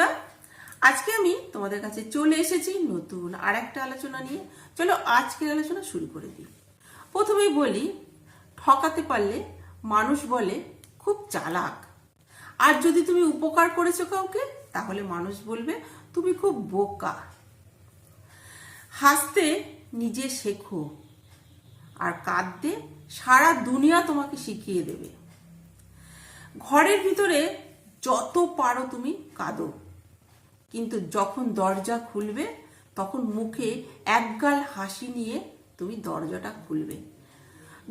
বন্ধুরা, আজকে আমি তোমাদের কাছে চলে এসেছি নতুন আর একটা আলোচনা নিয়ে। চলো আজকের আলোচনা শুরু করে দিই। প্রথমেই বলি, ঠকাতে পারলে মানুষ বলে খুব চালাক। আর যদি তুমি উপকার করেছ কাউকে, তাহলে মানুষ বলবে তুমি খুব বোকা। হাসতে নিজে শেখো, আর কাঁদতে সারা দুনিয়া তোমাকে শিখিয়ে দেবে। ঘরের ভিতরে যত পারো তুমি কাঁদো। কিন্তু যখন দরজা খুলবে, তখন মুখে একগাল হাসি নিয়ে তুমি দরজাটা খুলবে।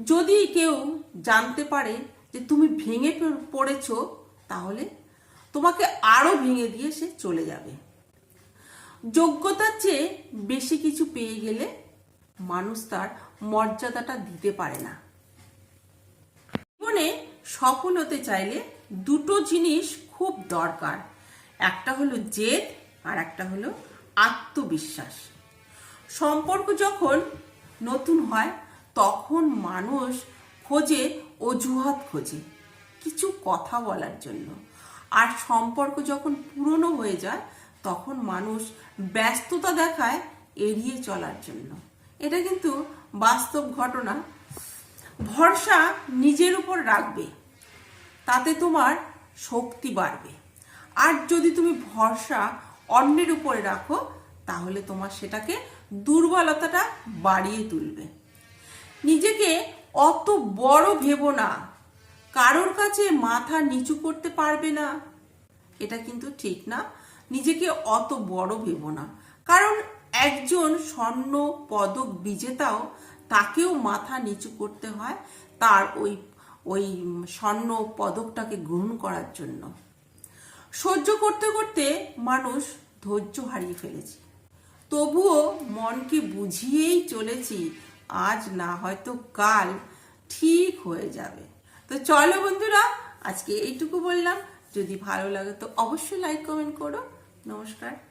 যদি কেউ জানতে পারে যে তুমি ভেঙে পড়- পড়েছো, তাহলে তোমাকে আরও ভেঙে দিয়ে সে চলে যাবে। যোগ্যতার চেয়ে বেশি কিছু পেয়ে গেলে মানুষ তার মর্যাদাটা দিতে পারে না। জীবনে সফল হতে চাইলে দুটো জিনিস খুব দরকার। একটা হলো জেদ আর একটা হলো আত্মবিশ্বাস। সম্পর্ক যখন নতুন হয়, তখন মানুষ খোঁজে, অজুহাত খোঁজে কিছু কথা বলার জন্য। আর সম্পর্ক যখন পুরনো হয়ে যায়, তখন মানুষ ব্যস্ততা দেখায় এড়িয়ে চলার জন্য। এটা কিন্তু বাস্তব ঘটনা। ভরসা নিজের উপর রাখবে, তাতে তোমার শক্তি বাড়বে। আর যদি তুমি ভরসা অন্যের উপরে রাখো, তাহলে তোমার সেটাকে দুর্বলতাটা বাড়িয়ে তুলবে। নিজেকে অত বড় ভেবো না। কারোর কাছে মাথা নিচু করতে পারবে না। এটা কিন্তু ঠিক না। নিজেকে অত বড় ভেবো না। কারণ একজন স্বর্ণ পদক বিজেতাও তাকেও মাথা নিচু করতে হয় তার ওই ওই স্বর্ণ পদকটাকে গ্রহণ করার জন্য। সহ্য করতে করতে মানুষ ধৈর্য হারিয়ে ফেলেছে। তবুও মনকে বুঝিয়েই চলেছি, আজ না হয়তো কাল ঠিক হয়ে যাবে। তো চলো বন্ধুরা, আজকে এইটুকু বললাম। যদি ভালো লাগে তো অবশ্যই লাইক কমেন্ট করো। নমস্কার।